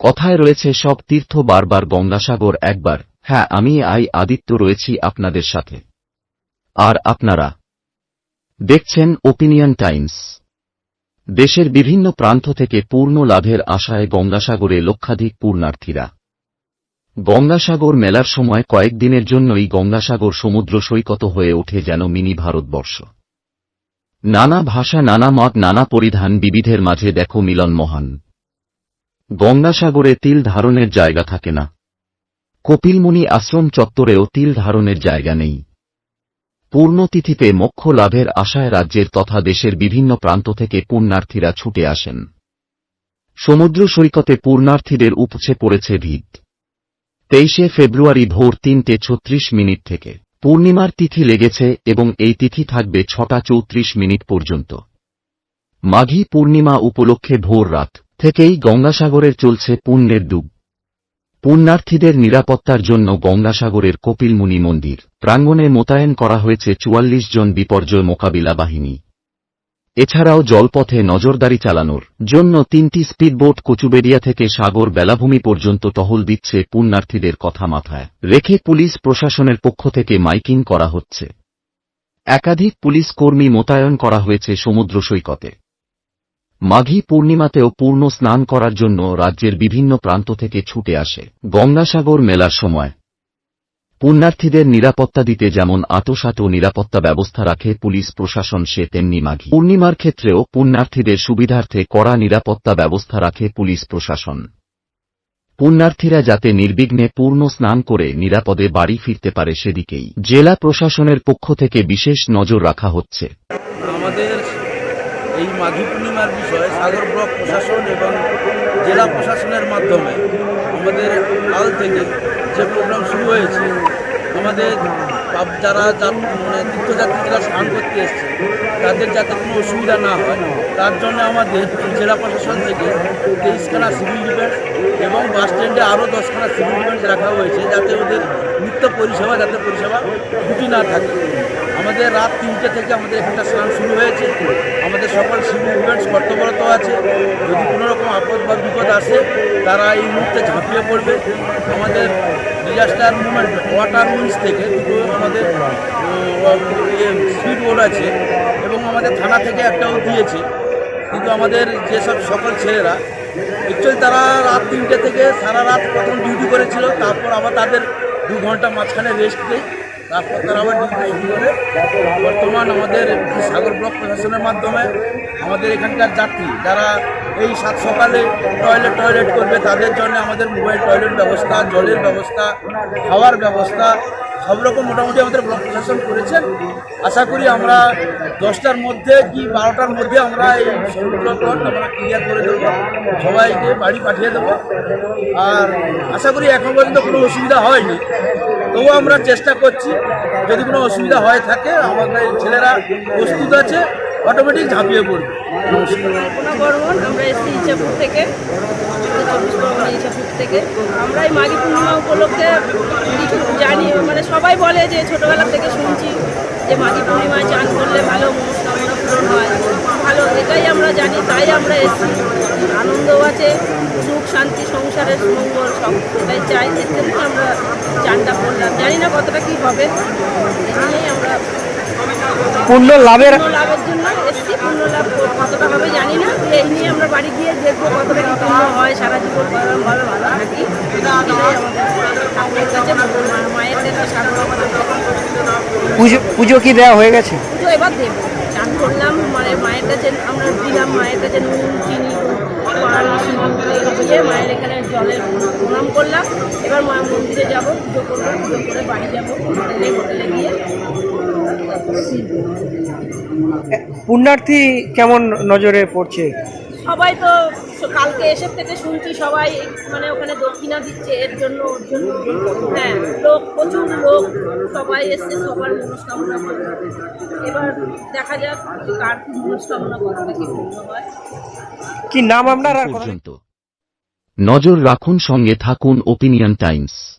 কথায় রয়েছে সব তীর্থ বারবার গঙ্গাসাগর একবার। হ্যাঁ আমি আই আদিত্য রয়েছি আপনাদের সাথে। আর আপনারা? দেখছেন ওপিনিয়ন টাইমস দেশের বিভিন্ন প্রান্ত থেকে পূর্ণ লাভের আশায় গঙ্গাসাগরে লক্ষাধিক পূর্ণার্থীরা। গঙ্গাসাগর মেলার সময় কয়েকদিনের জন্যই গঙ্গাসাগর সমুদ্র সৈকত হয়ে ওঠে যেন মিনি ভারতবর্ষ। নানা ভাষা, নানা মত, নানা পরিধান বিবিধের মাঝে দেখো মিলন মহান। গঙ্গাসাগরে তিল ধারণের জায়গা থাকে না। কপিলমুনি আশ্রম চত্বরেও তিল ধারণের জায়গা নেই। পূর্ণতিথিতে মোক্ষ লাভের আশায় রাজ্যের তথা দেশের বিভিন্ন প্রান্ত থেকে পুণ্যার্থীরা ছুটে আসেন। সমুদ্র সৈকতে পূর্ণার্থীদের উপচে পড়েছে ভিড় তেইশে ফেব্রুয়ারি ভোর তিনটে ছত্রিশ মিনিট থেকে পূর্ণিমার তিথি লেগেছে এবং এই তিথি থাকবে ছটা চৌত্রিশ মিনিট পর্যন্ত। মাঘী পূর্ণিমা উপলক্ষে ভোর রাত। থেকেই গঙ্গাসাগরের চলছে পুণ্যের ডুব। পুণ্যার্থীদের নিরাপত্তার জন্য গঙ্গাসাগরের কপিলমুনি মন্দির। প্রাঙ্গণে মোতায়েন করা হয়েছে চুয়াল্লিশ জন বিপর্যয় মোকাবিলা বাহিনী। এছাড়াও জলপথে নজরদারি চালানোর জন্য তিনটি স্পিডবোট কচুবেড়িয়া থেকে সাগর বেলাভূমি পর্যন্ত টহল দিচ্ছে পুণ্যার্থীদের কথা মাথায়। রেখে পুলিশ প্রশাসনের পক্ষ থেকে মাইকিং করা হচ্ছে। একাধিক পুলিশ কর্মী মোতায়েন করা হয়েছে সমুদ্র সৈকতে। মাঘী পূর্ণিমাতেও পূর্ণ স্নান করার জন্য রাজ্যের বিভিন্ন প্রান্ত থেকে ছুটে আসে গঙ্গাসাগর মেলার সময়। পুণ্যার্থীদের নিরাপত্তা দিতে যেমন আটোসাটো নিরাপত্তা ব্যবস্থা রাখে পুলিশ, প্রশাসন, সে তেমনি মাঘী। পূর্ণিমার ক্ষেত্রেও পুণ্যার্থীদের সুবিধার্থে কড়া নিরাপত্তা ব্যবস্থা রাখে পুলিশ, প্রশাসন। পুণ্যার্থীরা যাতে নির্বিঘ্নে পূর্ণ স্নান করে নিরাপদে বাড়ি ফিরতে পারে সেদিকেই। জেলা প্রশাসনের পক্ষ থেকে বিশেষ নজর রাখা হচ্ছে। এই মাঘী পূর্ণিমার বিষয়ে সাগর ব্লক প্রশাসন এবং জেলা প্রশাসনের মাধ্যমে আমাদের কাল থেকে যে প্রোগ্রাম শুরু হয়েছে, আমাদের যারা মানে তীর্থযাত্রীরা স্নান করতে এসছে, তাদের যাতে কোনো অসুবিধা না হয়, তার জন্য আমাদের জেলা প্রশাসন থেকে তেইশখানা সিভিল ডিফেন্স এবং বাস স্ট্যান্ডে আরও দশখানা সিভিল ডিফেন্স রাখা হয়েছে, যাতে ওদের নিত্য পরিষেবা, যাতে পরিষেবা ত্রুটি না থাকে। আমাদের রাত তিনটে থেকে আমাদের এখানটা স্নান শুরু হয়েছে। আমাদের সকল সিভিল ডিফেন্স কর্তব্যরত আছে। যদি কোনো রকম আপদ বা বিপদ আসে, তারা এই মুহূর্তে ঝাঁপিয়ে পড়বে। আমাদের ডিজাস্টার মুভমেন্ট ওয়াটার উইংস থেকে দুটো আমাদের স্পিড বোর্ড আছে এবং আমাদের থানা থেকে একটাও দিয়েছে। কিন্তু আমাদের যেসব সকল ছেলেরা অ্যাকচুয়ালি তারা রাত তিনটে থেকে সারা রাত প্রথম ডিউটি করেছিল। তারপর আবার তাদের দু ঘণ্টা মাঝখানে রেস্ট দেয়। তারপর তারা আবার ডিউটি করে বর্তমান আমাদের সাগর ব্লক প্রশাসনের মাধ্যমে আমাদের এখানকার যাত্রী যারা এই সাত সকালে টয়লেট টয়লেট করবে, তাদের জন্য আমাদের মোবাইল টয়লেট ব্যবস্থা, জলের ব্যবস্থা, খাওয়ার ব্যবস্থা, সব রকম মোটামুটি আমাদের ব্লক প্রশাসন করেছেন। আশা করি আমরা দশটার মধ্যে কি বারোটার মধ্যে আমরা এই সমুদ্র পথ আমরা ক্লিয়ার করে দেবো, সবাইকে বাড়ি পাঠিয়ে দেবো। আর আশা করি এখন পর্যন্ত কোনো অসুবিধা হয়নি। তবুও আমরা চেষ্টা করছি, যদি কোনো অসুবিধা হয়ে থাকে, আমাদের ছেলেরা প্রস্তুত আছে অটোমেটিক ঝাঁপিয়ে পড়বে। বর্মন আমরা এসেছি থেকে চব্বিশ থেকে। আমরা এই মাঘী পূর্ণিমা উপলক্ষে কিছু জানি মানে সবাই বলে যে ছোটোবেলা থেকে শুনছি যে মাঘী পূর্ণিমায় চান করলে ভালো মনস্কামনা পূরণ হয়। ভালো, এটাই আমরা জানি, তাই আমরা এসেছি। আনন্দও আছে, সুখ, শান্তি সংসারের মঙ্গল সব এটাই চাই এর জন্য আমরা চানটা করলাম জানি না কতটা কী হবে নিয়েই আমরা পূর্ণ লাভের লাভের জন্য এসছি। পূর্ণ লাভ কতটা হবে জানি না। এই নিয়ে আমরা বাড়ি গিয়ে দেখব কতটা কি পূর্ণ হয় সারা জীবন ভালো ভালো ভালো থাকি। আমাদের ঠাকুরের কাছে মায়ের কাছে সাগর পুজো পুজো কি দেওয়া হয়ে গেছে? পুজো এবার দেবো। চান করলাম মানে মায়ের কাছে আমরা দিলাম মায়ের কাছে নুন চিনি পান মন্দিরে গিয়ে মায়ের এখানে জলে প্রণাম করলাম এবার মা মন্দিরে যাব পুজো পুজো করে বাড়ি যাব হোটেলে হোটেলে গিয়ে পুণ্যার্থী কেমন নজরে পড়ছে? সবাই তো স- কালকে এসে থেকে শুনছি সবাই মানে ওখানে দক্ষিণা দিচ্ছে এর জন্য ওর জন্য। হ্যাঁ লোক প্রচুর লোক সবাই এসছে সবার মনস্কামনা করে। এবার দেখা যাক কার কি মনস্কামনা কতটা কি পূর্ণ হয়। কি নাম আপনার পর্যন্ত। নজর রাখুন সঙ্গে থাকুন ওপিনিয়ন টাইমস